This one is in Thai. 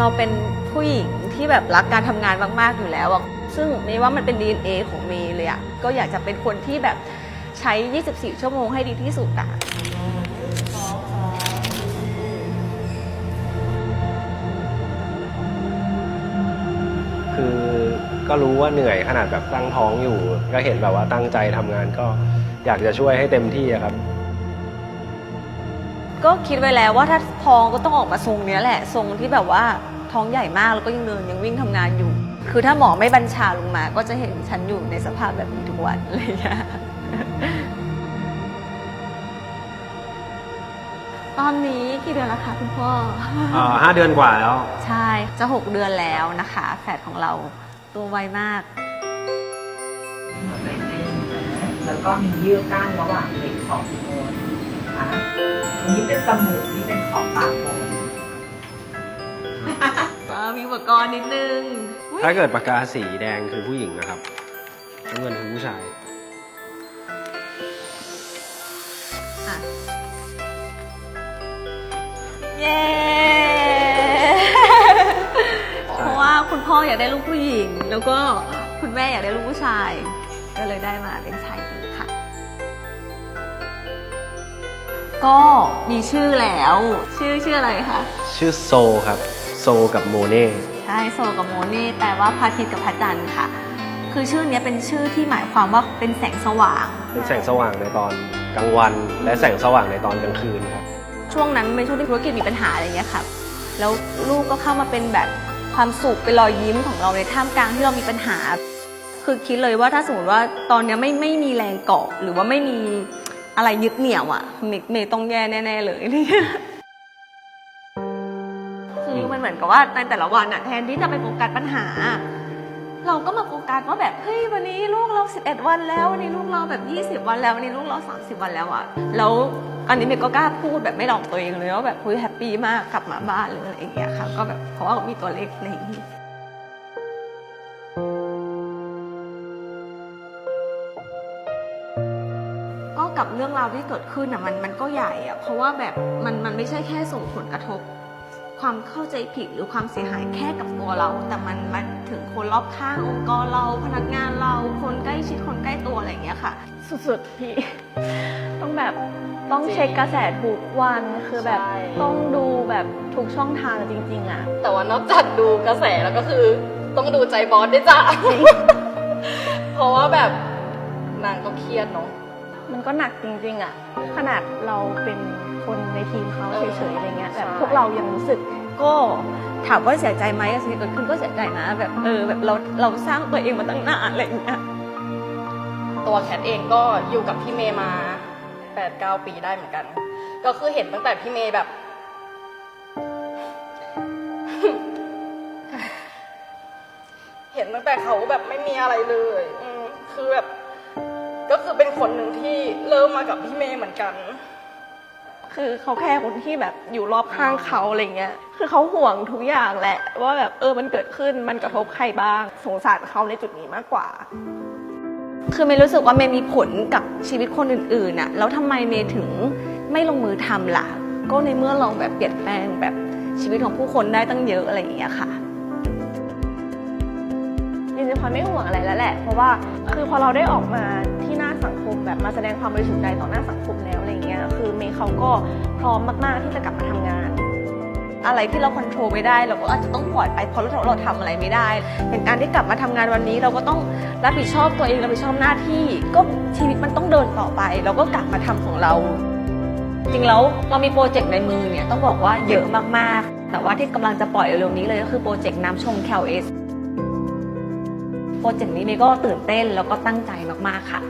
เราเป็นผู้หญิงที่แบบรักการทำงานมากๆอยู่แล้วอะซึ่งเมย์ว่ามันเป็น DNA ของเมย์เลยอะก็อยากจะเป็นคนที่แบบใช้ 24 ชั่วโมงให้ดีที่สุดอะคือก็รู้ว่าเหนื่อยขนาดแบบตั้งท้องอยู่ ก็เห็นแบบว่าตั้งใจทำงานก็อยากจะช่วยให้เต็มที่อะครับ ก็คิดไว้แล้วว่าถ้าท้องก็ต้องออกมาทรงเนี้ยแหละทรงที่แบบว่าท้องใหญ่มากแล้วก็ยังเดินยังวิ่งทำงานอยู่ คือถ้าหมอไม่บัญชาลงมา ก็จะเห็นฉันอยู่ในสภาพแบบนี้ทุกวันอะไรอย่างเงี้ยตอนนี้กี่เดือนแล้วคะคุณพ่ออ่าห้าเดือนกว่าแล้ว ใช่จะ6เดือนแล้วนะคะ แฝดของเราตัวไวมาก แล้วก็มีเยื่อก้านระหว่างเหล็กสองโคนนะคะอันนี้เป็นจ มูกนี่เป็นขอบปากโคนมีอุปกรณ์นิดนึงอุ๊ยถ้าเกิดปากกาสีแดงคือผู้หญิงนะครับน้ำเงินคือผู้ชาย อะเย้ เพราะว่าคุณพ่ออยากได้ลูกผู้หญิง แล้วก็คุณแม่อยากได้ลูกผู้ชาย ก็เลยได้มาเป็นชายหญิงค่ะ ก็มีชื่อแล้ว ชื่อชื่ออะไรคะชื่อโซครับ โซกับโมเน่ใช่โซกับโมนี่แปลว่าพระอาทิตย์กับพระจันทร์ค่ะ คือชื่อเนี้ยเป็นชื่อที่หมายความว่าเป็นแสงสว่าง เป็นแสงสว่างในตอนกลางวัน และแสงสว่างในตอนกลางคืนครับช่วงนั้นเป็นช่วงที่ธุรกิจมีปัญหาอะไรเงี้ยค่ะแล้วลูกก็เข้ามาเป็นแบบความสุขเป็นรอยยิ้มของเราในท่ามกลางที่เรามีปัญหา คือคิดเลยว่าถ้าสมมติว่าตอนเนี้ยไม่ไม่มีแรงเกาะหรือว่าไม่มี อะไรยึดเหนี่ยวอะเมย์ต้องแย่แน่ ๆ เลยคือมันเหมือนกับว่าในแต่ละวันอะแทนที่จะไปโฟกัสปัญหา เราก็มาโฟกัสว่าแบบเฮ้ยวันนี้ลูกเรา11 วันแล้ววันนี้ลูกเราแบบ20 วันแล้ววันนี้ลูกเรา 30 วันแล้วอะแล้วอันนี้เมย์ก็กล้าพูดแบบไม่หลอกตัวเองเลยว่าแบบเฮ้ยแฮปปี้มากกลับมาบ้านหรืออะไรอย่างเงี้ยค่ะก็แบบเพราะว่ามีตัวเล็กอะไรอย่างงี้ กับเรื่องราวที่เกิดขึ้นอะมันมันก็ใหญ่อะเพราะว่าแบบมันมันไม่ใช่แค่ส่งผลกระทบ ความเข้าใจผิดหรือความเสียหายแค่กับตัวเรา แต่มันมันถึงคนรอบข้างองค์กรเราพนักงานเราคนใกล้ชิดคนใกล้ตัวอะไรอย่างเงี้ยค่ะ สุดๆพี่ ต้องแบบต้องเช็คกระแสทุกวันคือแบบใช่ ต้องดูแบบทุกช่องทางจริง ๆ อะ แต่ว่านอกจากดูกระแสแล้วก็คือต้องดูใจบอสด้วยจ้ะ เพราะว่าแบบนางก็เครียดเนาะ มันก็หนักจริงๆอะขนาดเราเป็นคนในทีมเขาเออเฉยๆอะไรเงี้ยแบบใช่พวกเรายังรู้สึกก็ถามว่าเสียใจไหมสิ่งที่เกิดขึ้นก็เสียใจนะ แบบเออแบบเราเราสร้างตัวเองมาตั้งนานอะไรอย่างเงี้ยตัวแคทเองก็อยู่กับพี่เมย์มา8ปดเปีได้เหมือนกัน ก็คือเห็นตั้งแต่พี่เมย์แบบ เห็นตั้งแต่เขาแบบไม่มีอะไรเลย อืมคือแบบ ก็คือเป็นคนหนึ่งที่เริ่มมากับพี่เมย์เหมือนกัน คือเขาแค่คนที่แบบอยู่รอบข้างเขาอะไรเงี้ย คือเขาห่วงทุกอย่างแหละ ว่าแบบเออมันเกิดขึ้นมันกระทบใครบ้าง สงสารเขาในจุดนี้มากกว่า คือเมย์รู้สึกว่าเมย์มีผลกับชีวิตคนอื่นๆน่ะ แล้วทำไมเมย์ถึงไม่ลงมือทำล่ะ ก็ในเมื่อเราแบบเปลี่ยนแปลงแบบชีวิตของผู้คนได้ตั้งเยอะอะไรอย่างเงี้ยค่ะจริงๆพลอยไม่ห่วงอะไรแล้วแหละ เพราะว่าคือพอเราได้ออกมาที่หน้าสังคม แบบมาแสดงความบริสุทธิ์ใจต่อหน้าสังคมแล้วอะไรเงี้ยคือเมย์เขาก็พร้อมมาก ๆ ที่จะกลับมาทำงาน อะไรที่เราควบคุมไม่ได้ เราก็อาจจะต้องปล่อยไปเพราะเราเราทำอะไรไม่ได้เป็นการที่กลับมาทำงานวันนี้ เราก็ต้องรับผิดชอบตัวเองรับผิดชอบหน้าที่ ก็ชีวิตมันต้องเดินต่อไป เราก็กลับมาทำของเรา จริงแล้วเรามีโปรเจกต์ในมือเนี่ยต้องบอกว่าเยอะมากๆ แต่ว่าที่กำลังจะปล่อยเร็วๆนี้เลยก็คือโปรเจกต์น้ำชงแคลเอสโปรเจกต์นี้เมย์ก็ตื่นเต้นแล้วก็ตั้งใจมากๆค่ะ